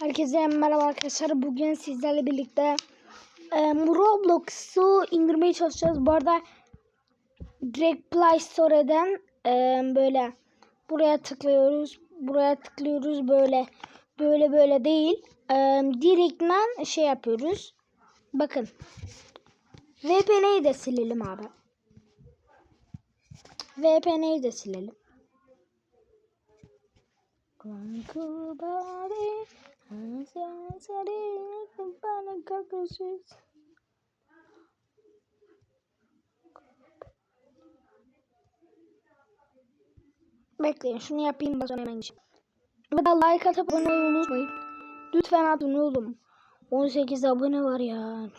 Herkese merhaba arkadaşlar. Bugün sizlerle birlikte e, Roblox'u indirmeye çalışacağız. Bu arada direkt Play Store'den e, böyle buraya tıklıyoruz. Buraya tıklıyoruz böyle böyle böyle değil. E, direktmen şey yapıyoruz. Bakın. VPN'yi de silelim abi. VPN'yi de silelim. Gonna cockroaches. Bekleyin şunu yapayım da sonra hemen geçeyim. Ve de like atıp abone unutmayın. Lütfen atın oğlum. 18 abone var ya.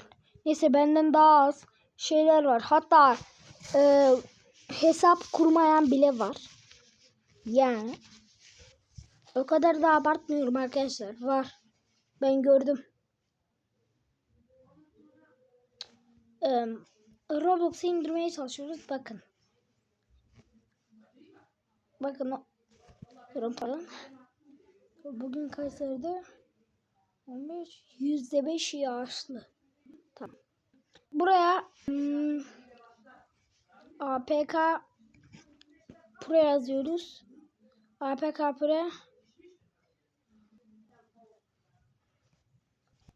Neyse benden daha az şeyler var. Hatta e, hesap kurmayan bile var. Yani. O kadar da abartmıyorum arkadaşlar. Var. Ben gördüm. Ee, Roblox'u indirmeye çalışıyoruz. Bakın. Bakın pardon. Bugün Kayseri'de 15 %5 yağışlı. Tamam. Buraya hmm, APK Pro yazıyoruz. APK Pro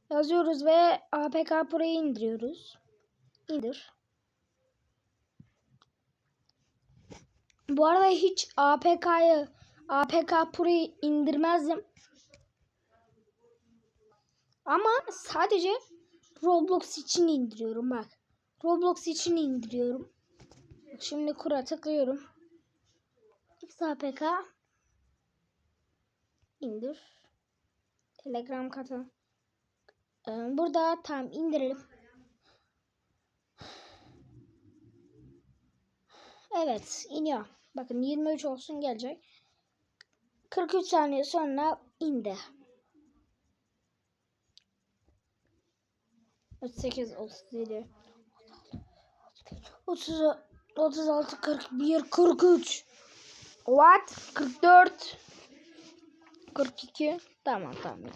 yazıyoruz ve APK Pro'yu indiriyoruz. İndir. Bu arada hiç APK'yı APK Pro'yu indirmezdim. Ama sadece Roblox için indiriyorum bak. Roblox için indiriyorum. Şimdi kura tıklıyorum. XAPK indir. Telegram katı. Ee, Burada tam indirelim. Evet iniyor. Bakın 23 olsun gelecek. 43 saniye sonra indi. 38, 37, 30, 36, 41, 43. What? 44. 42. Tamam tamam.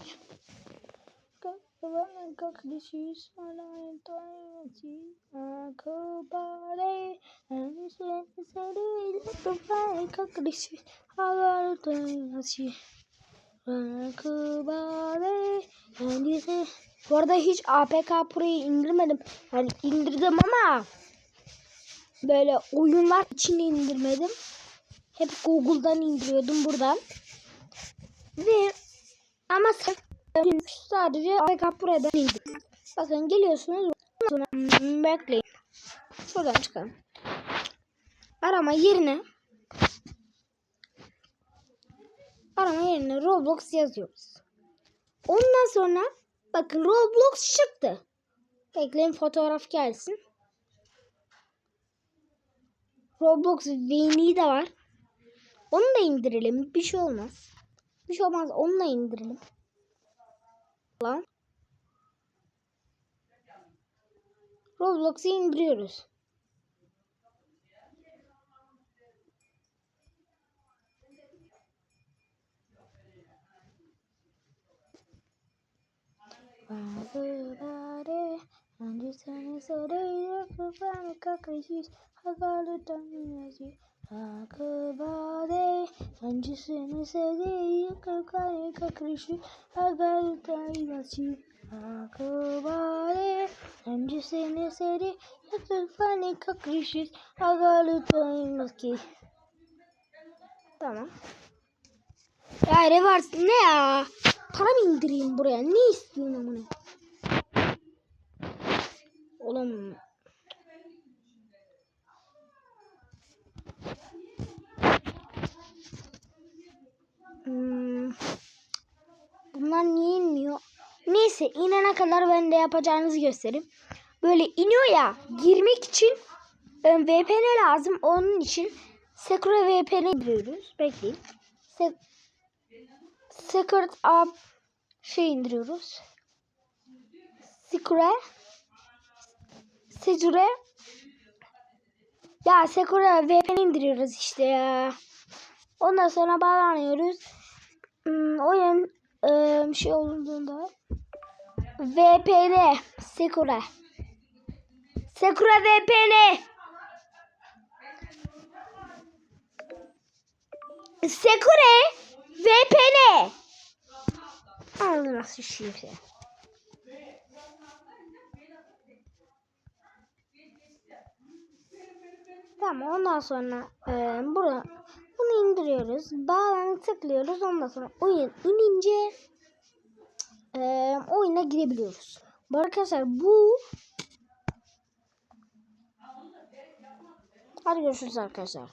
Kafalarına kaklışı sana entayesi Akabare Ense seri Kafalarına kaklışı Havar entayesi Akabare Endise Bu arada hiç APK Pro'yu indirmedim. Yani indirdim ama böyle oyunlar için indirmedim. Hep Google'dan indiriyordum buradan. Ve ama sadece APK Pro'dan indirdim. Bakın geliyorsunuz. Sonra hmm, bekleyin. Şuradan çıkalım. Arama yerine arama yerine Roblox yazıyoruz. Ondan sonra bakın Roblox çıktı. Bekleyin fotoğraf gelsin. Roblox Vini de var. Onu da indirelim. Bir şey olmaz. Bir şey olmaz. Onu da indirelim. Lan. Roblox'u indiriyoruz. Bazıları önce seni soruyor kafamı kakışız havalı tanıyorsun. Akabade önce seni seviyor kafamı kakışız havalı tanıyorsun. Akabade önce seni seviyor kafamı kakışız havalı tanıyorsun. Tamam. Ya reverse ne ya? Para mı indireyim buraya? Ne istiyorsun amına? Oğlum. Hmm. Bunlar niye inmiyor? Neyse inene kadar ben de yapacağınızı göstereyim. Böyle iniyor ya girmek için e, VPN lazım. Onun için Secure VPN indiriyoruz. Bekleyin. Se Secret App şey indiriyoruz. Secure Secure ya Secure VPN indiriyoruz işte ya. Ondan sonra bağlanıyoruz. Hmm, oyun e, şey olduğunda. VPN. Sekure. Sekure VPN. Sekure VPN. Ağzına sıçayım seni. Tamam ondan sonra e, bura, bunu indiriyoruz. Bağlanı tıklıyoruz. Ondan sonra oyun inince e, oyuna girebiliyoruz. Arkadaşlar bu Hadi görüşürüz arkadaşlar.